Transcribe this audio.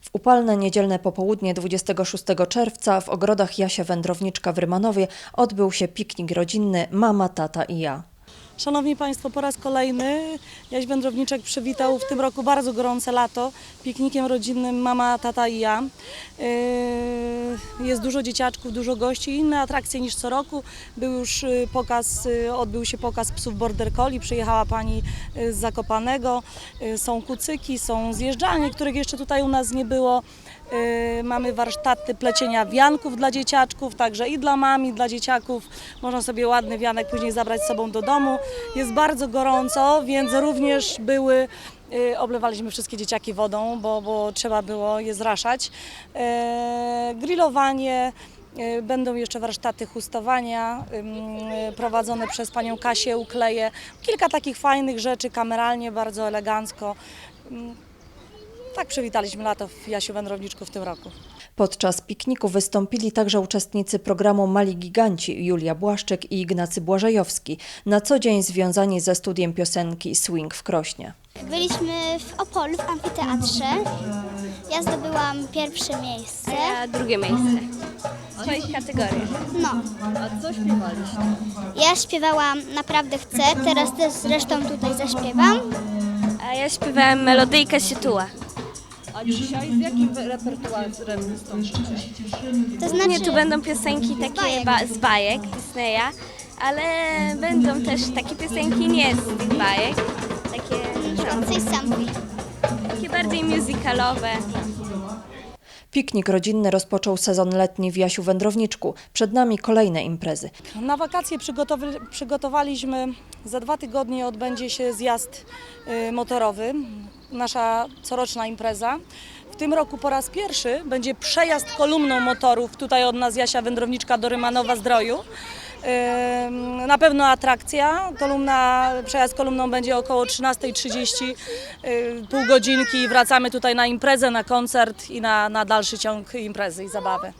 W upalne niedzielne popołudnie 26 czerwca w ogrodach Jasia Wędrowniczka w Rymanowie odbył się piknik rodzinny Mama, tata i ja. Szanowni Państwo, po raz kolejny Jaś Wędrowniczek przywitał w tym roku bardzo gorące lato piknikiem rodzinnym mama, tata i ja. Yy, Jest dużo dzieciaczków, dużo gości, inne atrakcje niż co roku. Był już y, pokaz, y, odbył się pokaz psów Border Collie, przyjechała pani y, z Zakopanego, są kucyki, są zjeżdżalnie, których jeszcze tutaj u nas nie było. Yy, Mamy warsztaty plecienia wianków dla dzieciaczków, także i dla mam, i dla dzieciaków. Można sobie ładny wianek później zabrać z sobą do domu. Jest bardzo gorąco, więc również były, yy, oblewaliśmy wszystkie dzieciaki wodą, bo, bo trzeba było je zraszać. Yy, Grillowanie, Będą jeszcze warsztaty chustowania prowadzone przez panią Kasię Ukleję. Kilka takich fajnych rzeczy, kameralnie, bardzo elegancko. Tak przywitaliśmy lato w Jasiu Wędrowniczku w tym roku. Podczas pikniku wystąpili także uczestnicy programu Mali Giganci Julia Błaszczyk i Ignacy Błażejowski, na co dzień związani ze studiem piosenki Swing w Krośnie. Byliśmy w Opolu w amfiteatrze. Ja zdobyłam pierwsze miejsce. Ja drugie miejsce. W swoich kategoriach. No. A co śpiewaliście? Ja śpiewałam Naprawdę chcę, teraz też zresztą tutaj zaśpiewam. A ja śpiewałem melodyjkę Situła. A dzisiaj z jakim repertuarem wystąpicie? To znaczy, tu będą piosenki takie ba- z bajek Disneya, ale będą też takie piosenki nie z tych bajek. Takie, no, coś samej. takie bardziej musicalowe. Piknik rodzinny rozpoczął sezon letni w Jasiu Wędrowniczku. Przed nami kolejne imprezy. Na wakacje przygotowaliśmy, za dwa tygodnie odbędzie się zjazd y, motorowy, nasza coroczna impreza. W tym roku po raz pierwszy będzie przejazd kolumną motorów tutaj od nas Jasia Wędrowniczka do Rymanowa Zdroju. Na pewno atrakcja. Kolumna, przejazd kolumną będzie około 13.30, y, pół godzinki i wracamy tutaj na imprezę, na koncert i na, na dalszy ciąg imprezy i zabawy.